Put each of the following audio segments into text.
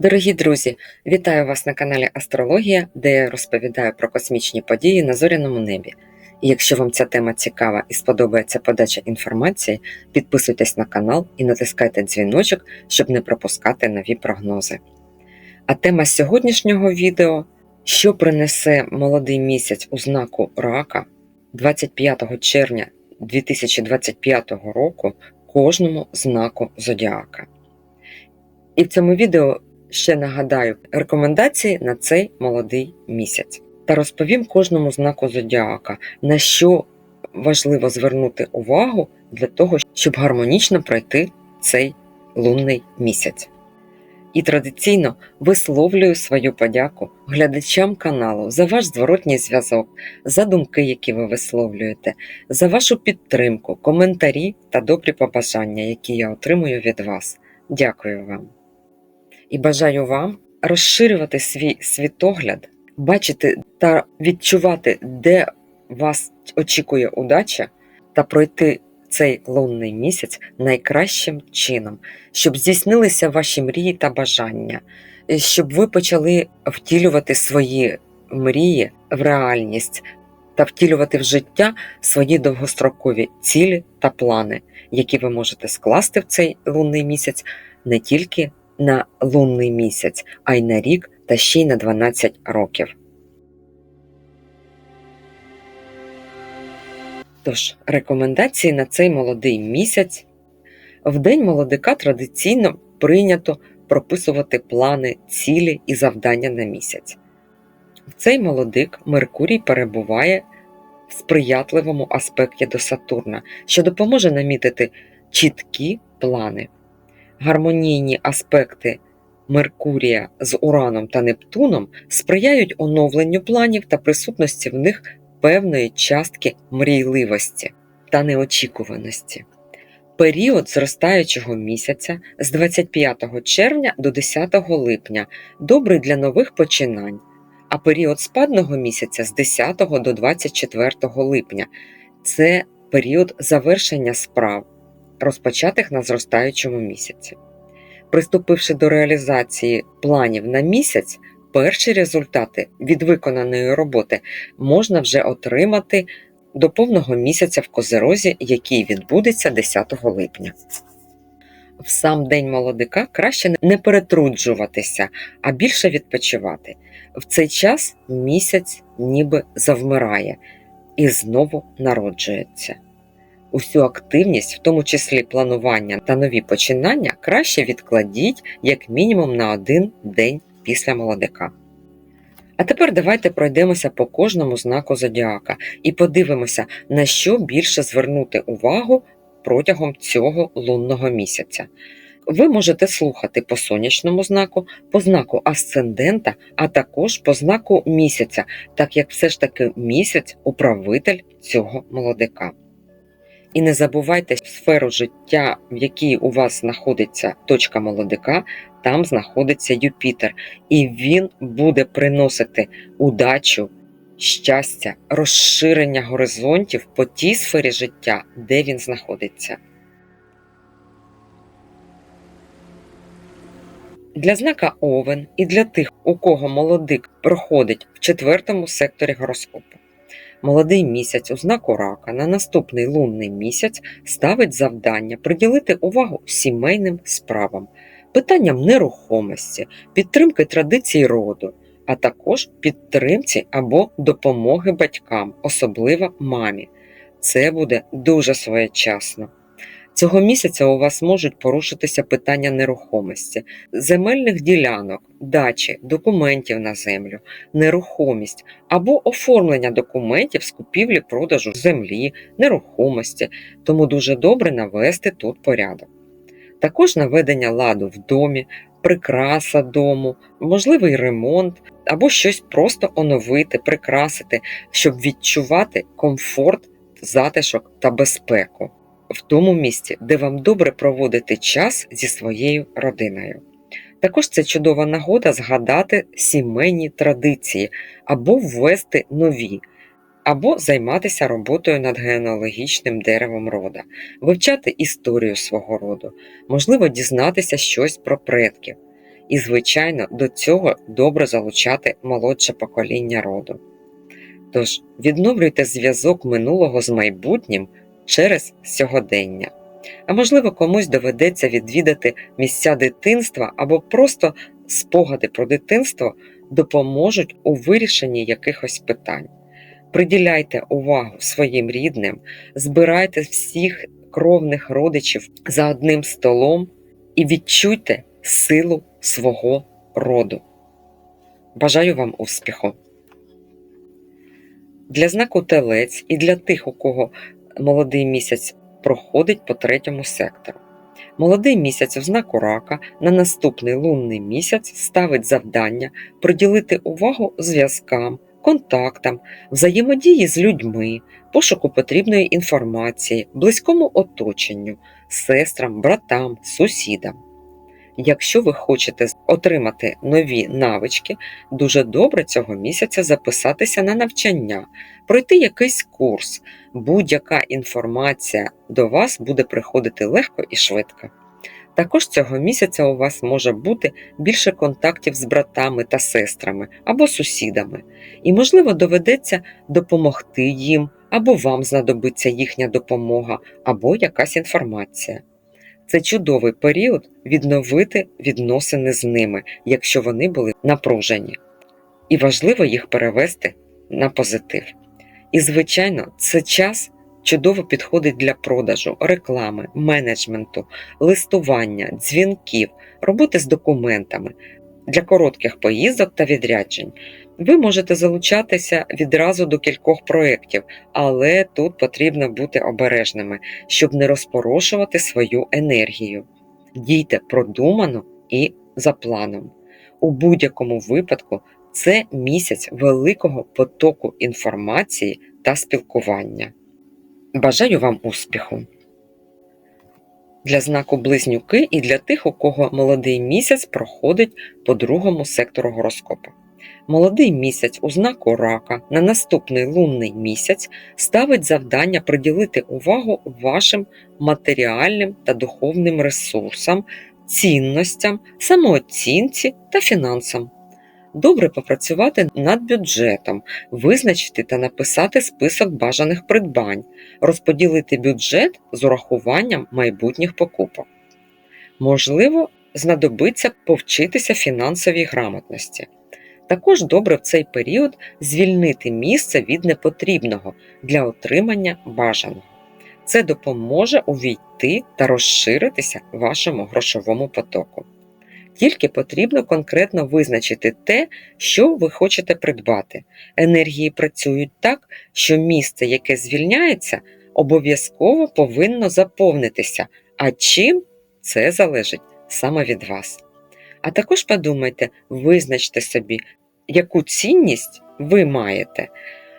Дорогі друзі, вітаю вас на каналі Астрологія, де я розповідаю про космічні події на зоряному небі. І якщо вам ця тема цікава і сподобається подача інформації, підписуйтесь на канал і натискайте дзвіночок, щоб не пропускати нові прогнози. А тема сьогоднішнього відео: що принесе молодий місяць у знаку рака 25 червня 2025 року кожному знаку зодіака. І в цьому відео ще нагадаю рекомендації на цей молодий місяць та розповім кожному знаку зодіака, на що важливо звернути увагу для того, щоб гармонічно пройти цей лунний місяць. І традиційно висловлюю свою подяку глядачам каналу за ваш зворотній зв'язок, за думки, які ви висловлюєте, за вашу підтримку, коментарі та добрі побажання, які я отримую від вас. Дякую вам і бажаю вам розширювати свій світогляд, бачити та відчувати, де вас очікує удача, та пройти цей лунний місяць найкращим чином, щоб здійснилися ваші мрії та бажання, щоб ви почали втілювати свої мрії в реальність та втілювати в життя свої довгострокові цілі та плани, які ви можете скласти в цей лунний місяць не тільки на лунний місяць, а й на рік та ще й на 12 років. Тож, рекомендації на цей молодий місяць. В день молодика традиційно прийнято прописувати плани, цілі і завдання на місяць. В цей молодик Меркурій перебуває в сприятливому аспекті до Сатурна, що допоможе намітити чіткі плани гармонійні аспекти Меркурія з Ураном та Нептуном сприяють оновленню планів та присутності в них певної частки мрійливості та неочікуваності. Період зростаючого місяця з 25 червня до 10 липня добрий для нових починань, а період спадного місяця з 10 до 24 липня це період завершення справ розпочатих на зростаючому місяці. Приступивши до реалізації планів на місяць, перші результати від виконаної роботи можна вже отримати до повного місяця в Козерозі, який відбудеться 10 липня. В сам день молодика краще не перетруджуватися, а більше відпочивати. В цей час місяць ніби завмирає і знову народжується. Усю активність, в тому числі планування та нові починання, краще відкладіть як мінімум на один день після молодика. А тепер давайте пройдемося по кожному знаку зодіака і подивимося, на що більше звернути увагу протягом цього лунного місяця. Ви можете слухати по сонячному знаку, по знаку асцендента, а також по знаку місяця, так як все ж таки місяць управитель цього молодика. І не забувайте сферу життя, в якій у вас знаходиться точка молодика, там знаходиться Юпітер, і він буде приносити удачу, щастя, розширення горизонтів по тій сфері життя, де він знаходиться. Для знака Овен і для тих, у кого молодик проходить в четвертому секторі гороскопу. Молодий місяць у знаку рака на наступний лунний місяць ставить завдання приділити увагу сімейним справам, питанням нерухомості, підтримки традицій роду, а також підтримці або допомоги батькам, особливо мамі. Це буде дуже своєчасно. Цього місяця у вас можуть порушитися питання нерухомості, земельних ділянок, дачі, документів на землю, нерухомість або оформлення документів з купівлі продажу землі, нерухомості, тому дуже добре навести тут порядок. Також наведення ладу в домі, прикраса дому, можливий ремонт або щось просто оновити, прикрасити, щоб відчувати комфорт, затишок та безпеку в тому місці, де вам добре проводити час зі своєю родиною. Також це чудова нагода згадати сімейні традиції або ввести нові, або займатися роботою над генеалогічним деревом рода, вивчати історію свого роду, можливо, дізнатися щось про предків. І, звичайно, до цього добре залучати молодше покоління роду. Тож відновлюйте зв'язок минулого з майбутнім через сьогодення. А можливо, комусь доведеться відвідати місця дитинства або просто спогади про дитинство допоможуть у вирішенні якихось питань. Приділяйте увагу своїм рідним, збирайте всіх кровних родичів за одним столом і відчуйте силу свого роду. Бажаю вам успіху! Для знаку телець і для тих, у кого молодий місяць проходить по третьому сектору. Молодий місяць в знаку рака на наступний лунний місяць ставить завдання приділити увагу зв'язкам, контактам, взаємодії з людьми, пошуку потрібної інформації, близькому оточенню, сестрам, братам, сусідам. Якщо ви хочете отримати нові навички, дуже добре цього місяця записатися на навчання, пройти якийсь курс, будь-яка інформація до вас буде приходити легко і швидко. Також цього місяця у вас може бути більше контактів з братами та сестрами або сусідами, і, можливо, доведеться допомогти їм, або вам знадобиться їхня допомога, або якась інформація. Це чудовий період відновити відносини з ними, якщо вони були напружені, і важливо їх перевести на позитив. І, звичайно, це час чудово підходить для продажу, реклами, менеджменту, листування, дзвінків, роботи з документами, для коротких поїздок та відряджень. Ви можете залучатися відразу до кількох проєктів, але тут потрібно бути обережними, щоб не розпорошувати свою енергію. Дійте продумано і за планом. У будь-якому випадку це місяць великого потоку інформації та спілкування. Бажаю вам успіху! Для знаку близнюки і для тих, у кого молодий місяць проходить по другому сектору гороскопу. Молодий місяць у знаку рака на наступний лунний місяць ставить завдання приділити увагу вашим матеріальним та духовним ресурсам, цінностям, самооцінці та фінансам. Добре попрацювати над бюджетом, визначити та написати список бажаних придбань, розподілити бюджет з урахуванням майбутніх покупок. Можливо, знадобиться повчитися фінансовій грамотності. Також добре в цей період звільнити місце від непотрібного для отримання бажаного. Це допоможе увійти та розширитися вашому грошовому потоку. Тільки потрібно конкретно визначити те, що ви хочете придбати. Енергії працюють так, що місце, яке звільняється, обов'язково повинно заповнитися, а чим це залежить саме від вас. А також подумайте, визначте собі, яку цінність ви маєте,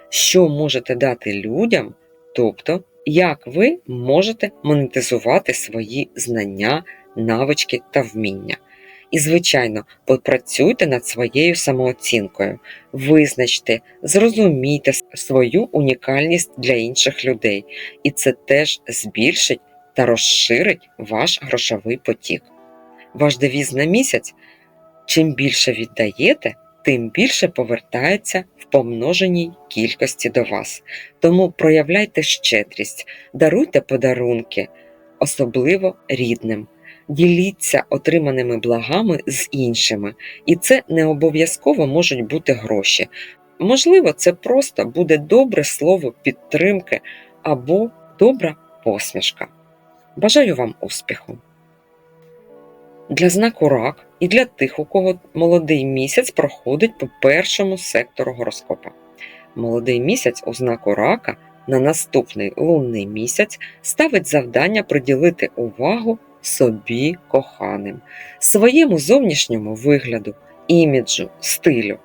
що можете дати людям, тобто, як ви можете монетизувати свої знання, навички та вміння. І, звичайно, попрацюйте над своєю самооцінкою, визначте, зрозумійте свою унікальність для інших людей, і це теж збільшить та розширить ваш грошовий потік. Ваш девіз на місяць чим більше віддаєте, тим більше повертається в помноженій кількості до вас. Тому проявляйте щедрість, даруйте подарунки, особливо рідним. Діліться отриманими благами з іншими, і це не обов'язково можуть бути гроші. Можливо, це просто буде добре слово підтримки або добра посмішка. Бажаю вам успіху! Для знаку рак і для тих, у кого молодий місяць проходить по першому сектору гороскопа. Молодий місяць у знаку рака на наступний лунний місяць ставить завдання приділити увагу собі коханим, своєму зовнішньому вигляду, іміджу, стилю.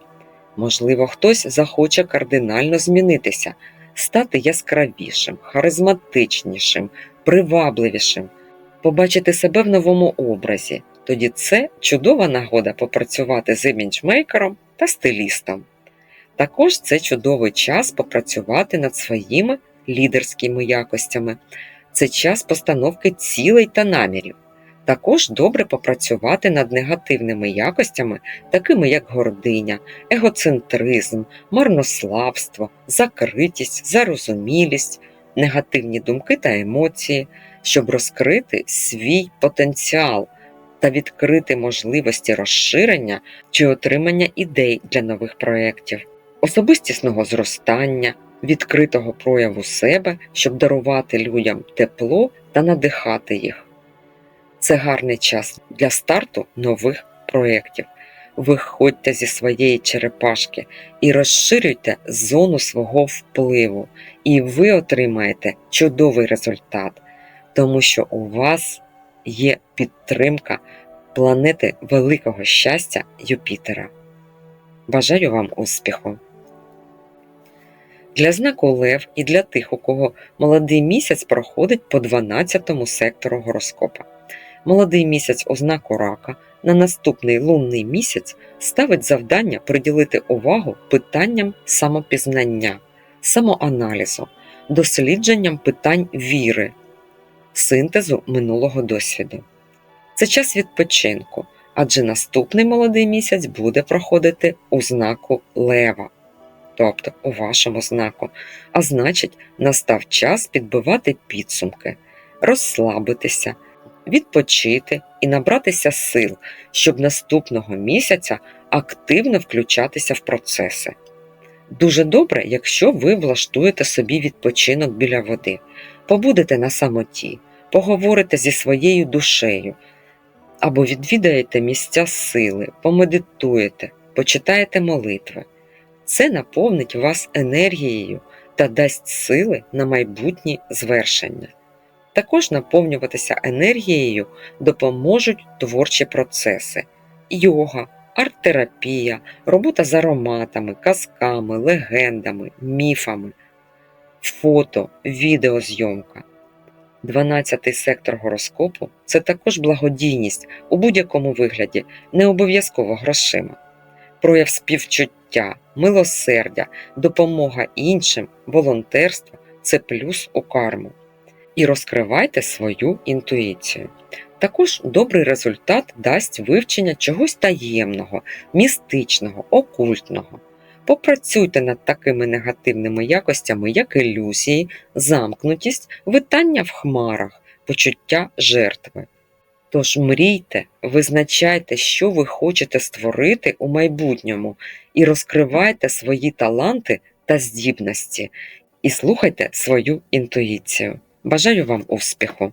Можливо, хтось захоче кардинально змінитися, стати яскравішим, харизматичнішим, привабливішим, побачити себе в новому образі. Тоді це чудова нагода попрацювати з іміджмейкером та стилістом. Також це чудовий час попрацювати над своїми лідерськими якостями, це час постановки цілей та намірів. Також добре попрацювати над негативними якостями, такими як гординя, егоцентризм, марнославство, закритість, зарозумілість, негативні думки та емоції, щоб розкрити свій потенціал та відкрити можливості розширення чи отримання ідей для нових проєктів, особистісного зростання, відкритого прояву себе, щоб дарувати людям тепло та надихати їх. Це гарний час для старту нових проєктів. Виходьте зі своєї черепашки і розширюйте зону свого впливу, і ви отримаєте чудовий результат, тому що у вас є підтримка планети великого щастя Юпітера. Бажаю вам успіху! Для знаку Лев і для тих, у кого молодий місяць проходить по 12 сектору гороскопа. Молодий місяць у знаку рака на наступний лунний місяць ставить завдання приділити увагу питанням самопізнання, самоаналізу, дослідженням питань віри, синтезу минулого досвіду. Це час відпочинку, адже наступний молодий місяць буде проходити у знаку Лева, тобто у вашому знаку, а значить, настав час підбивати підсумки, розслабитися відпочити і набратися сил, щоб наступного місяця активно включатися в процеси. Дуже добре, якщо ви влаштуєте собі відпочинок біля води, побудете на самоті, поговорите зі своєю душею або відвідаєте місця сили, помедитуєте, почитаєте молитви. Це наповнить вас енергією та дасть сили на майбутні звершення. Також наповнюватися енергією допоможуть творчі процеси: йога, арт-терапія, робота з ароматами, казками, легендами, міфами, фото, відеозйомка. 12-й сектор гороскопу це також благодійність у будь-якому вигляді, не обов'язково грошима, прояв співчуття, милосердя, допомога іншим, волонтерство це плюс у карму і розкривайте свою інтуїцію. Також добрий результат дасть вивчення чогось таємного, містичного, окультного. Попрацюйте над такими негативними якостями, як ілюзії, замкнутість, витання в хмарах, почуття жертви. Тож мрійте, визначайте, що ви хочете створити у майбутньому, і розкривайте свої таланти та здібності, і слухайте свою інтуїцію. Бажаю вам успіху!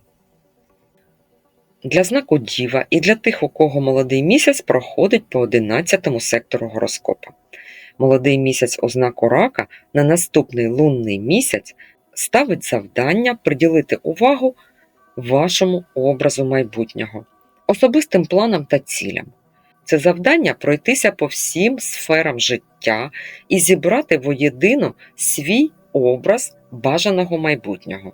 Для знаку Діва і для тих, у кого молодий місяць проходить по 11 сектору гороскопа. Молодий місяць у знаку рака на наступний лунний місяць ставить завдання приділити увагу вашому образу майбутнього, особистим планам та цілям. Це завдання пройтися по всім сферам життя і зібрати воєдино свій образ бажаного майбутнього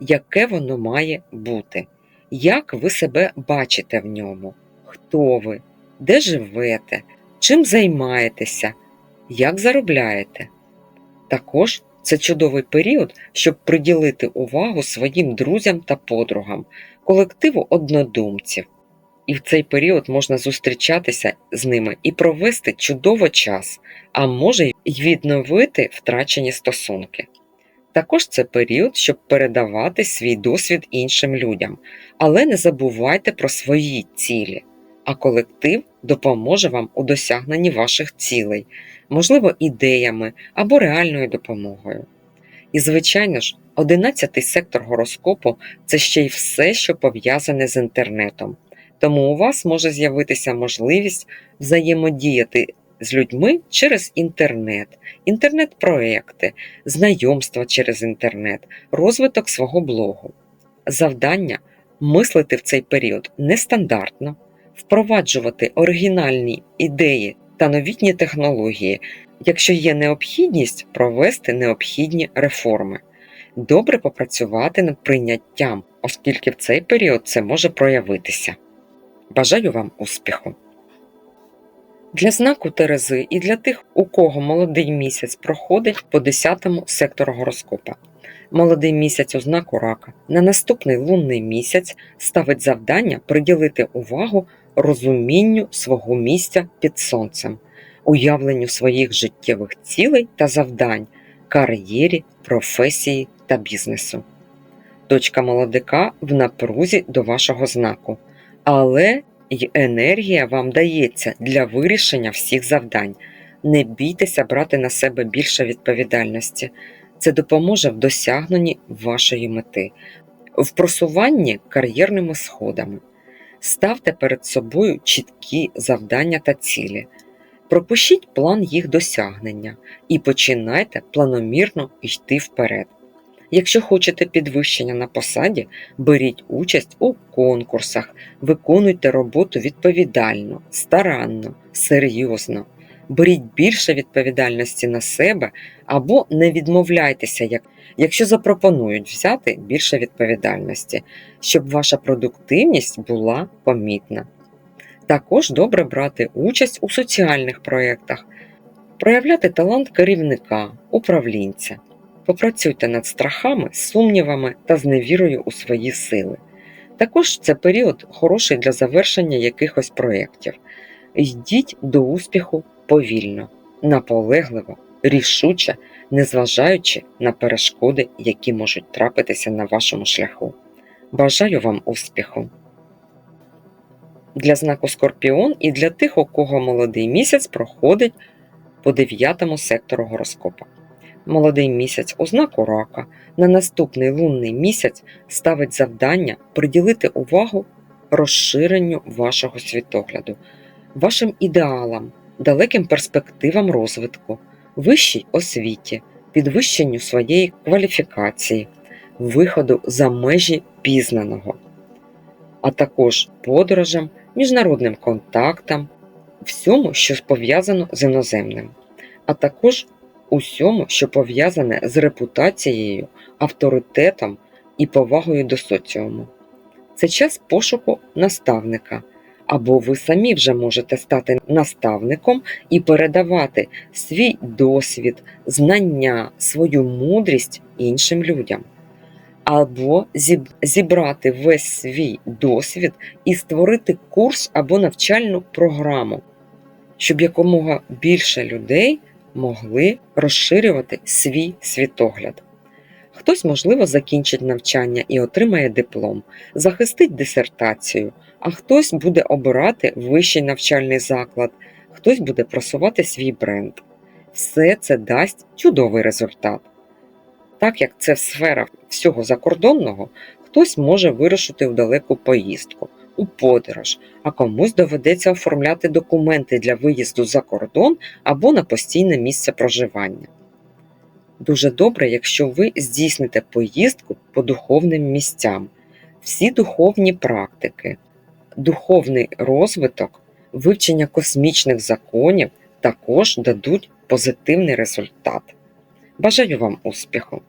яке воно має бути, як ви себе бачите в ньому, хто ви, де живете, чим займаєтеся, як заробляєте. Також це чудовий період, щоб приділити увагу своїм друзям та подругам, колективу однодумців. І в цей період можна зустрічатися з ними і провести чудово час, а може й відновити втрачені стосунки. Також це період, щоб передавати свій досвід іншим людям, але не забувайте про свої цілі, а колектив допоможе вам у досягненні ваших цілей, можливо, ідеями або реальною допомогою. І, звичайно ж, 11 сектор гороскопу це ще й все, що пов'язане з інтернетом. Тому у вас може з'явитися можливість взаємодіяти з людьми через інтернет, інтернет-проекти, знайомства через інтернет, розвиток свого блогу. Завдання мислити в цей період нестандартно, впроваджувати оригінальні ідеї та новітні технології, якщо є необхідність провести необхідні реформи, добре попрацювати над прийняттям, оскільки в цей період це може проявитися. Бажаю вам успіху! Для знаку Терези і для тих, у кого молодий місяць проходить по 10 сектору гороскопа. Молодий місяць у знаку рака на наступний лунний місяць ставить завдання приділити увагу розумінню свого місця під сонцем, уявленню своїх життєвих цілей та завдань, кар'єрі, професії та бізнесу. Точка молодика в напрузі до вашого знаку, але й енергія вам дається для вирішення всіх завдань. Не бійтеся брати на себе більше відповідальності. Це допоможе в досягненні вашої мети, в просуванні кар'єрними сходами. Ставте перед собою чіткі завдання та цілі. Пропишіть план їх досягнення і починайте планомірно йти вперед. Якщо хочете підвищення на посаді, беріть участь у конкурсах, виконуйте роботу відповідально, старанно, серйозно. Беріть більше відповідальності на себе або не відмовляйтеся, як, якщо запропонують взяти більше відповідальності, щоб ваша продуктивність була помітна. Також добре брати участь у соціальних проєктах, проявляти талант керівника, управлінця. Попрацюйте над страхами, сумнівами та зневірою у свої сили. Також це період хороший для завершення якихось проєктів. Йдіть до успіху повільно, наполегливо, рішуче, незважаючи на перешкоди, які можуть трапитися на вашому шляху. Бажаю вам успіху! Для знаку Скорпіон і для тих, у кого молодий місяць проходить по 9 сектору гороскопа. Молодий місяць у знаку рака на наступний лунний місяць ставить завдання приділити увагу розширенню вашого світогляду, вашим ідеалам, далеким перспективам розвитку, вищій освіті, підвищенню своєї кваліфікації, виходу за межі пізнаного, а також подорожам, міжнародним контактам, всьому, що пов'язано з іноземним, а також усьому, що пов'язане з репутацією, авторитетом і повагою до соціуму. Це час пошуку наставника, або ви самі вже можете стати наставником і передавати свій досвід, знання, свою мудрість іншим людям. Або зібрати весь свій досвід і створити курс або навчальну програму, щоб якомога більше людей могли розширювати свій світогляд. Хтось, можливо, закінчить навчання і отримає диплом, захистить дисертацію, а хтось буде обирати вищий навчальний заклад, хтось буде просувати свій бренд. Все це дасть чудовий результат. Так як це сфера всього закордонного, хтось може вирушити в далеку поїздку, у подорож, а комусь доведеться оформляти документи для виїзду за кордон або на постійне місце проживання. Дуже добре, якщо ви здійсните поїздку по духовним місцям, всі духовні практики, духовний розвиток, вивчення космічних законів також дадуть позитивний результат. Бажаю вам успіху!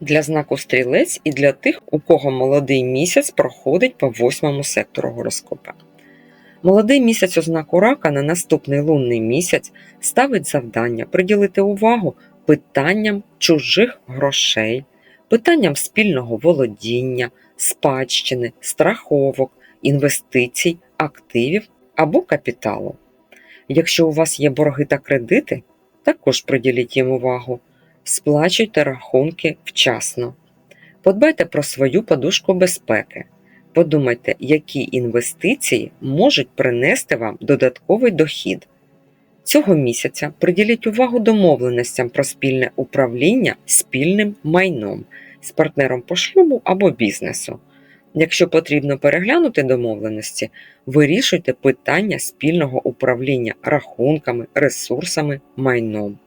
Для знаку стрілець і для тих, у кого молодий місяць проходить по восьмому сектору гороскопа. Молодий місяць у знаку рака на наступний лунний місяць ставить завдання приділити увагу питанням чужих грошей, питанням спільного володіння, спадщини, страховок, інвестицій, активів або капіталу. Якщо у вас є борги та кредити, також приділіть їм увагу. Сплачуйте рахунки вчасно. Подбайте про свою подушку безпеки. Подумайте, які інвестиції можуть принести вам додатковий дохід. Цього місяця приділіть увагу домовленостям про спільне управління спільним майном з партнером по шлюбу або бізнесу. Якщо потрібно переглянути домовленості, вирішуйте питання спільного управління рахунками, ресурсами, майном.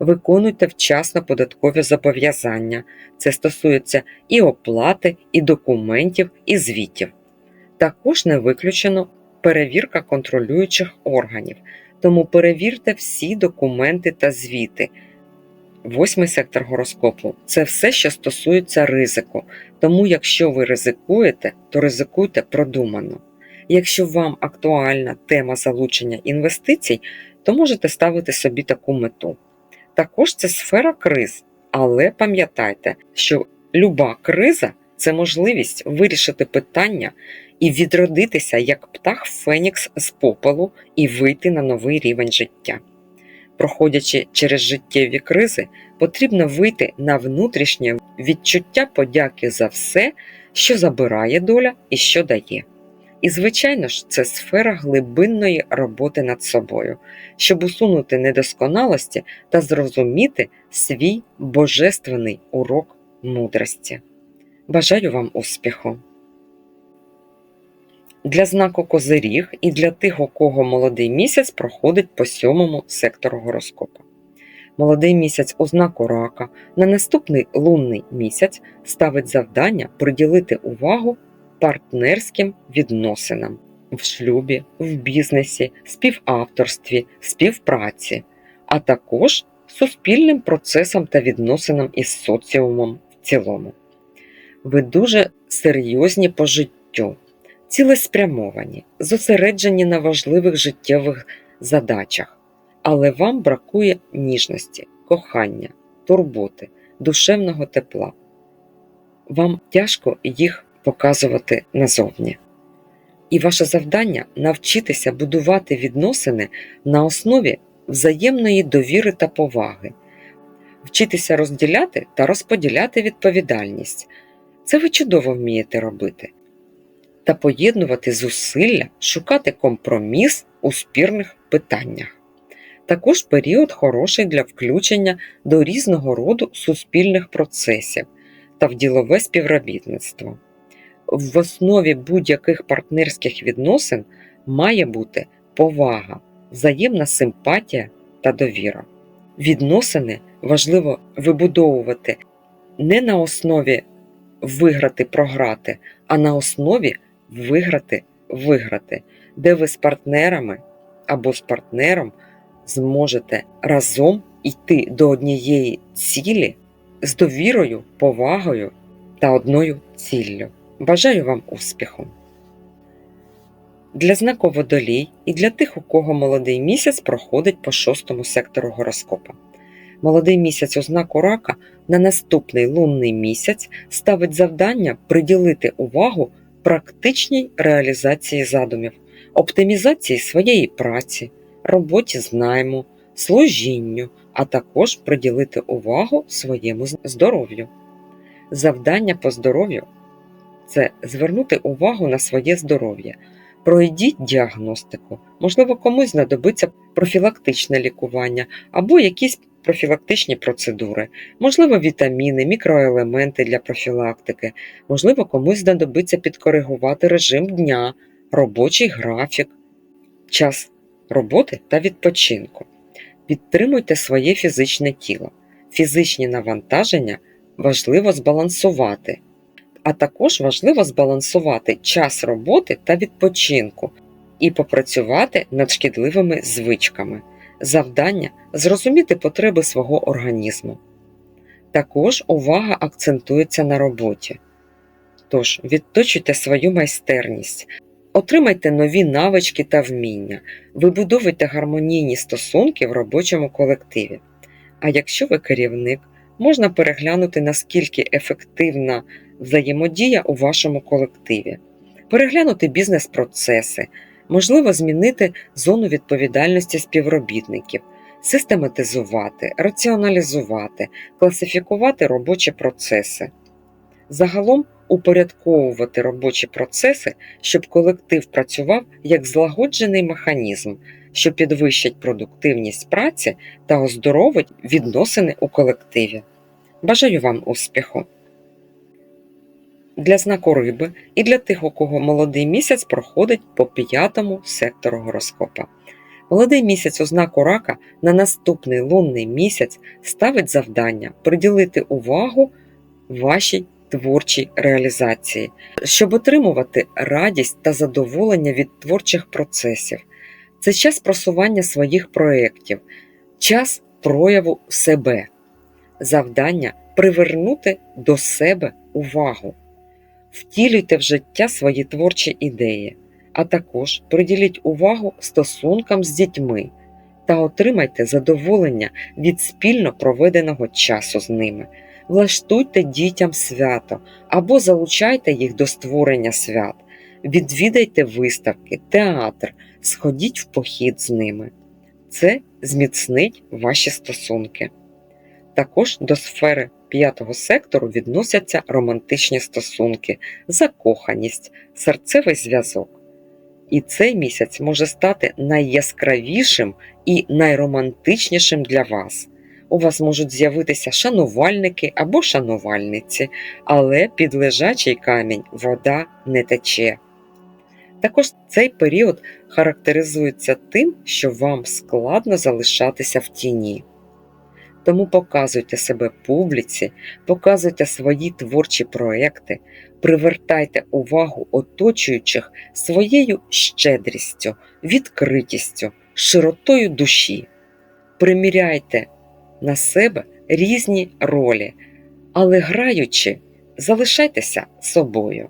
Виконуйте вчасно податкові зобов'язання. Це стосується і оплати, і документів, і звітів. Також не виключено перевірка контролюючих органів, тому перевірте всі документи та звіти. Восьмий сектор гороскопу це все, що стосується ризику. Тому, якщо ви ризикуєте, то ризикуйте продумано. Якщо вам актуальна тема залучення інвестицій, то можете ставити собі таку мету. Також це сфера криз, але пам'ятайте, що люба криза це можливість вирішити питання і відродитися як птах Фенікс з попелу і вийти на новий рівень життя. Проходячи через життєві кризи, потрібно вийти на внутрішнє відчуття подяки за все, що забирає доля і що дає. І, звичайно ж, це сфера глибинної роботи над собою, щоб усунути недосконалості та зрозуміти свій божественний урок мудрості. Бажаю вам успіху! Для знаку Козиріг і для тих, у кого молодий місяць проходить по сьомому сектору гороскопа. Молодий місяць у знаку рака на наступний лунний місяць ставить завдання приділити увагу партнерським відносинам в шлюбі, в бізнесі, співавторстві, співпраці, а також суспільним процесам та відносинам із соціумом в цілому. Ви дуже серйозні по життю, цілеспрямовані, зосереджені на важливих життєвих задачах, але вам бракує ніжності, кохання, турботи, душевного тепла. Вам тяжко їх показувати назовні. І ваше завдання навчитися будувати відносини на основі взаємної довіри та поваги, вчитися розділяти та розподіляти відповідальність. Це ви чудово вмієте робити. Та поєднувати зусилля, шукати компроміс у спірних питаннях. Також період хороший для включення до різного роду суспільних процесів та в ділове співробітництво. В основі будь-яких партнерських відносин має бути повага, взаємна симпатія та довіра. Відносини важливо вибудовувати не на основі виграти, програти, а на основі виграти, виграти, де ви з партнерами або з партнером зможете разом йти до однієї цілі з довірою, повагою та одною ціллю. Бажаю вам успіху! Для знаку водолій і для тих, у кого молодий місяць проходить по шостому сектору гороскопа. Молодий місяць у знаку рака на наступний лунний місяць ставить завдання приділити увагу практичній реалізації задумів, оптимізації своєї праці, роботі з найму, служінню, а також приділити увагу своєму здоров'ю. Завдання по здоров'ю це звернути увагу на своє здоров'я. Пройдіть діагностику, можливо, комусь знадобиться профілактичне лікування або якісь профілактичні процедури, можливо, вітаміни, мікроелементи для профілактики, можливо, комусь знадобиться підкоригувати режим дня, робочий графік, час роботи та відпочинку. Підтримуйте своє фізичне тіло. Фізичні навантаження важливо збалансувати, а також важливо збалансувати час роботи та відпочинку і попрацювати над шкідливими звичками. Завдання зрозуміти потреби свого організму. Також увага акцентується на роботі. Тож, відточуйте свою майстерність, отримайте нові навички та вміння, вибудовуйте гармонійні стосунки в робочому колективі. А якщо ви керівник, можна переглянути, наскільки ефективна взаємодія у вашому колективі, переглянути бізнес-процеси, можливо, змінити зону відповідальності співробітників, систематизувати, раціоналізувати, класифікувати робочі процеси. Загалом упорядковувати робочі процеси, щоб колектив працював як злагоджений механізм, що підвищить продуктивність праці та оздоровить відносини у колективі. Бажаю вам успіху! Для знаку риби і для тих, у кого молодий місяць проходить по п'ятому сектору гороскопа. Молодий місяць у знаку рака на наступний лунний місяць ставить завдання приділити увагу вашій творчій реалізації, щоб отримувати радість та задоволення від творчих процесів. Це час просування своїх проєктів, час прояву себе, завдання привернути до себе увагу. Втілюйте в життя свої творчі ідеї, А також приділіть увагу стосункам з дітьми та отримайте задоволення від спільно проведеного часу з ними. Влаштуйте дітям свято або залучайте їх до створення свят, відвідайте виставки, театр, сходіть в похід з ними. Це зміцнить ваші стосунки. Також до сфери п'ятого сектору відносяться романтичні стосунки, закоханість, серцевий зв'язок. І цей місяць може стати найяскравішим і найромантичнішим для вас. У вас можуть з'явитися шанувальники або шанувальниці, але під лежачий камінь вода не тече. Також цей період характеризується тим, що вам складно залишатися в тіні. Тому показуйте себе публіці, показуйте свої творчі проекти, привертайте увагу оточуючих своєю щедрістю, відкритістю, широтою душі. Приміряйте на себе різні ролі, але граючи, залишайтеся собою.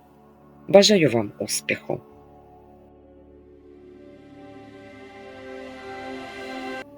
Бажаю вам успіху!